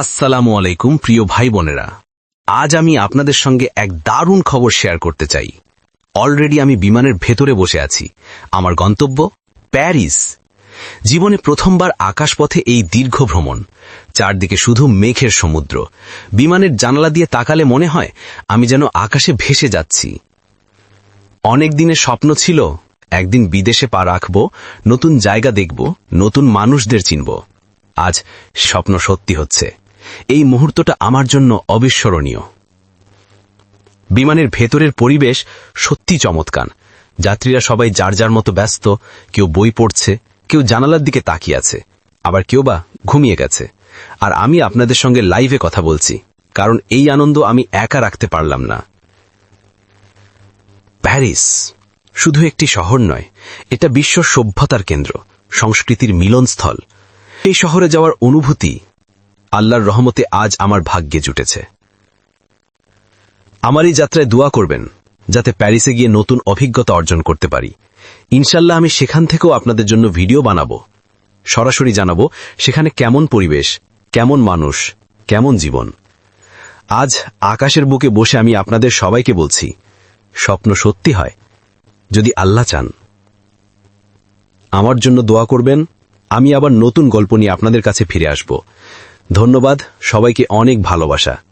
আসসালামু আলাইকুম, প্রিয় ভাই বোনেরা আজ আমি আপনাদের সঙ্গে এক দারুণ খবর শেয়ার করতে চাই। অলরেডি আমি বিমানের ভেতরে বসে আছি। আমার গন্তব্য প্যারিস। জীবনে প্রথমবার আকাশপথে এই দীর্ঘ ভ্রমণ, চারদিকে শুধু মেঘের সমুদ্র। বিমানের জানালা দিয়ে তাকালে মনে হয় আমি যেন আকাশে ভেসে যাচ্ছি। অনেক দিনের স্বপ্ন ছিল, একদিন বিদেশে পা রাখব, নতুন জায়গা দেখব, নতুন মানুষদের চিনব। আজ স্বপ্ন সত্যি হচ্ছে। এই মুহূর্তটা আমার জন্য অবিস্মরণীয়। বিমানের ভেতরের পরিবেশ সত্যি চমৎকার। যাত্রীরা সবাই যার যার মতো ব্যস্ত, কেউ বই পড়ছে, কেউ জানালার দিকে তাকিয়ে আছে, আবার কেউ বা ঘুমিয়ে গেছে। আর আমি আপনাদের সঙ্গে লাইভে কথা বলছি, কারণ এই আনন্দ আমি একা রাখতে পারলাম না। প্যারিস শুধু একটি শহর নয়, এটা বিশ্ব সভ্যতার কেন্দ্র, সংস্কৃতির মিলনস্থল। এই শহরে যাওয়ার অনুভূতি আল্লাহর রহমতে আজ আমার ভাগ্যে জুটেছে। আমার এই যাত্রায় দোয়া করবেন, যাতে প্যারিসে গিয়ে নতুন অভিজ্ঞতা অর্জন করতে পারি। ইনশাল্লাহ আমি সেখান থেকেও আপনাদের জন্য ভিডিও বানাবো। সরাসরি জানাব সেখানে কেমন পরিবেশ, কেমন মানুষ, কেমন জীবন। আজ আকাশের বুকে বসে আমি আপনাদের সবাইকে বলছি, স্বপ্ন সত্যি হয়, যদি আল্লাহ চান। আমার জন্য দোয়া করবেন, আমি আবার নতুন গল্প নিয়ে আপনাদের কাছে ফিরে আসব। ধন্যবাদ সবাইকে অনেক ভালোবাসা।